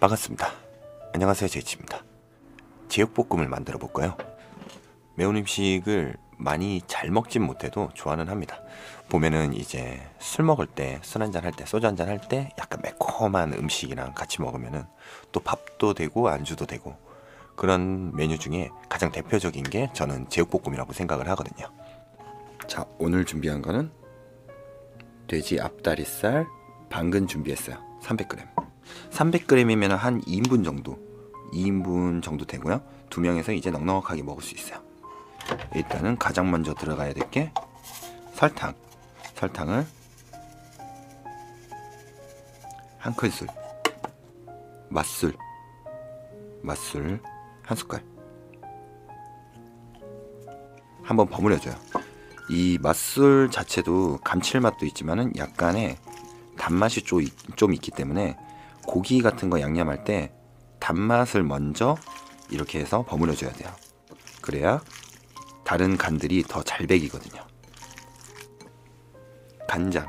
반갑습니다. 안녕하세요 제이치입니다. 제육볶음을 만들어 볼까요? 매운 음식을 많이 잘 먹진 못해도 좋아는 합니다. 보면은 이제 술 먹을 때, 술 한잔 할 때, 소주 한잔 할 때 약간 매콤한 음식이랑 같이 먹으면은 또 밥도 되고 안주도 되고 그런 메뉴 중에 가장 대표적인 게 저는 제육볶음이라고 생각을 하거든요. 자, 오늘 준비한 거는 돼지 앞다리살 방근 준비했어요. 300g. 300g이면 한 2인분 정도. 2인분 정도 되고요. 두 명에서 이제 넉넉하게 먹을 수 있어요. 일단은 가장 먼저 들어가야 될 게 설탕. 설탕을 한 큰술. 맛술. 맛술 한 숟갈. 한번 버무려줘요. 이 맛술 자체도 감칠맛도 있지만은 약간의 단맛이 좀, 좀 있기 때문에 고기 같은 거 양념할 때 단맛을 먼저 이렇게 해서 버무려 줘야 돼요. 그래야 다른 간들이 더 잘 배기거든요. 간장.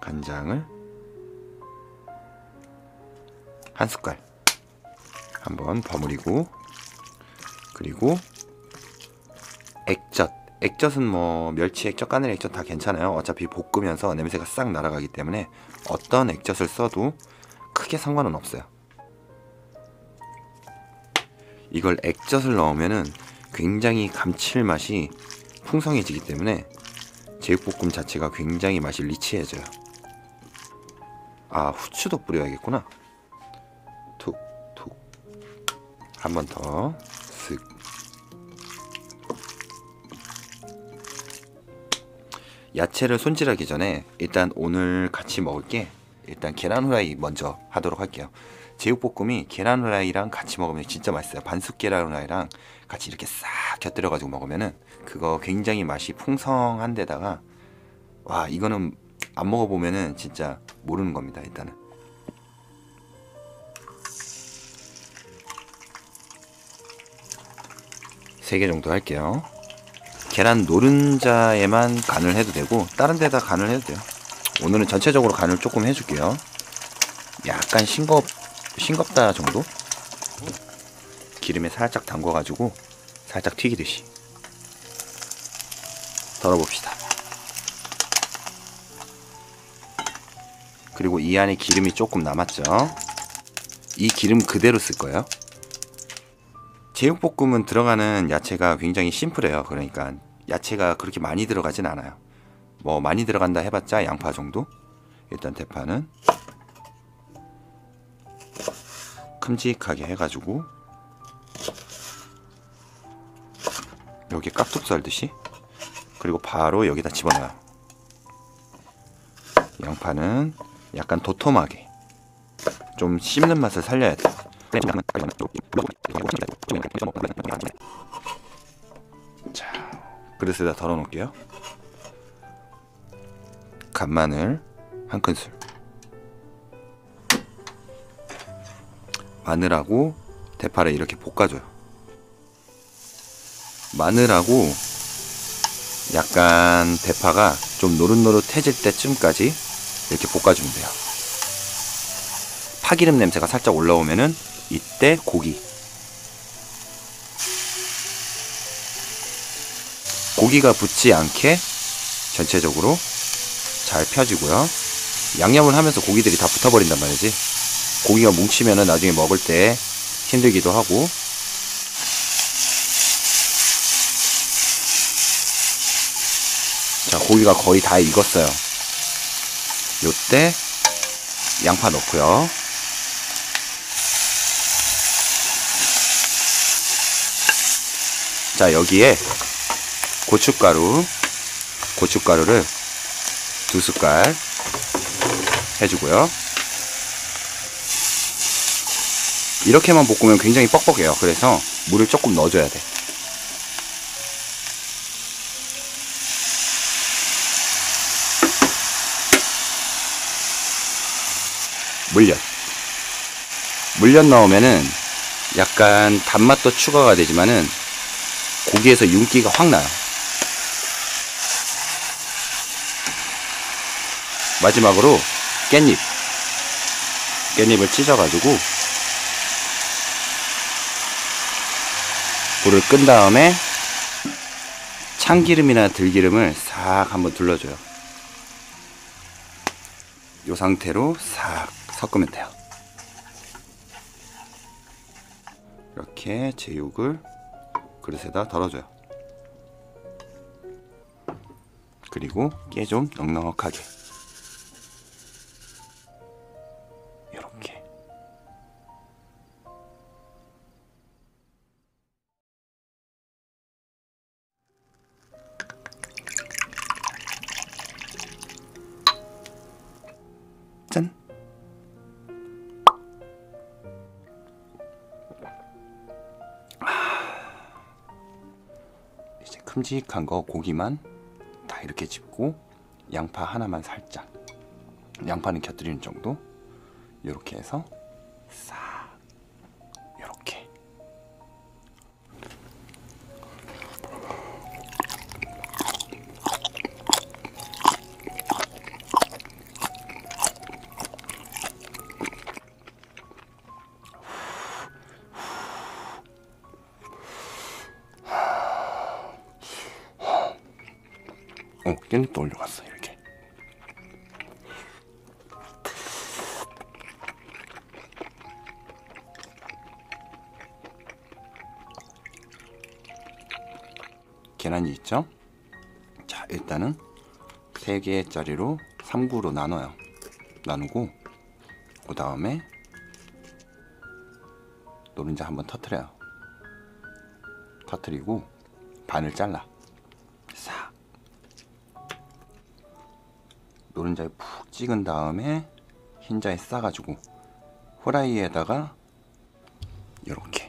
간장을 한 숟갈 한번 버무리고 그리고 액젓 액젓은 뭐 멸치 액젓, 까늘 액젓 다 괜찮아요. 어차피 볶으면서 냄새가 싹 날아가기 때문에 어떤 액젓을 써도 크게 상관은 없어요. 이걸 액젓을 넣으면은 굉장히 감칠맛이 풍성해지기 때문에 제육볶음 자체가 굉장히 맛이 리치해져요. 아 후추도 뿌려야겠구나. 툭 툭. 한 번 더. 야채를 손질하기 전에 일단 오늘 같이 먹을 게 일단 계란 후라이 먼저 하도록 할게요. 제육볶음이 계란 후라이랑 같이 먹으면 진짜 맛있어요. 반숙 계란 후라이랑 같이 이렇게 싹 곁들여 가지고 먹으면은 그거 굉장히 맛이 풍성한 데다가 와 이거는 안 먹어보면은 진짜 모르는 겁니다. 일단은 세 개 정도 할게요. 계란 노른자에만 간을 해도 되고 다른 데다 간을 해도 돼요. 오늘은 전체적으로 간을 조금 해줄게요. 약간 싱겁 싱겁다 정도? 기름에 살짝 담궈가지고 살짝 튀기듯이 덜어봅시다. 그리고 이 안에 기름이 조금 남았죠. 이 기름 그대로 쓸 거예요. 제육볶음은 들어가는 야채가 굉장히 심플해요. 그러니까 야채가 그렇게 많이 들어가진 않아요. 뭐 많이 들어간다 해봤자 양파 정도. 일단 대파는 큼직하게 해가지고 여기 깍둑 썰듯이 그리고 바로 여기다 집어넣어요. 양파는 약간 도톰하게 좀 씹는 맛을 살려야 돼. 자, 그릇에다 덜어 놓을게요. 간마늘 한 큰술. 마늘하고 대파를 이렇게 볶아줘요. 마늘하고 약간 대파가 좀 노릇노릇해질 때쯤까지 이렇게 볶아주면 돼요. 파기름 냄새가 살짝 올라오면은 이때 고기 고기가 붙지 않게 전체적으로 잘 펴지고요. 양념을 하면서 고기들이 다 붙어버린단 말이지. 고기가 뭉치면은 나중에 먹을 때 힘들기도 하고. 자, 고기가 거의 다 익었어요. 요때 양파 넣고요. 자, 여기에 고춧가루, 고춧가루를 두 숟갈 해주고요. 이렇게만 볶으면 굉장히 뻑뻑해요. 그래서 물을 조금 넣어줘야 돼. 물엿. 물엿 넣으면은 약간 단맛도 추가가 되지만은 고기에서 윤기가 확 나요. 마지막으로 깻잎. 깻잎을 찢어가지고 불을 끈 다음에 참기름이나 들기름을 싹 한번 둘러줘요. 이 상태로 싹 섞으면 돼요. 이렇게 제육을 그릇에다 덜어줘요. 그리고 깨 좀 넉넉하게 큼직한 거 고기만 다 이렇게 집고 양파 하나만 살짝 양파는 곁들이는 정도? 이렇게 해서 싹 어 깻잎도 올려갔어 이렇게. 계란이 있죠? 자 일단은 3개짜리로 3구로 나눠요. 나누고 그 다음에 노른자 한번 터트려요. 터트리고 반을 잘라 노른자에 푹 찍은 다음에 흰자에 싸가지고 후라이에다가 이렇게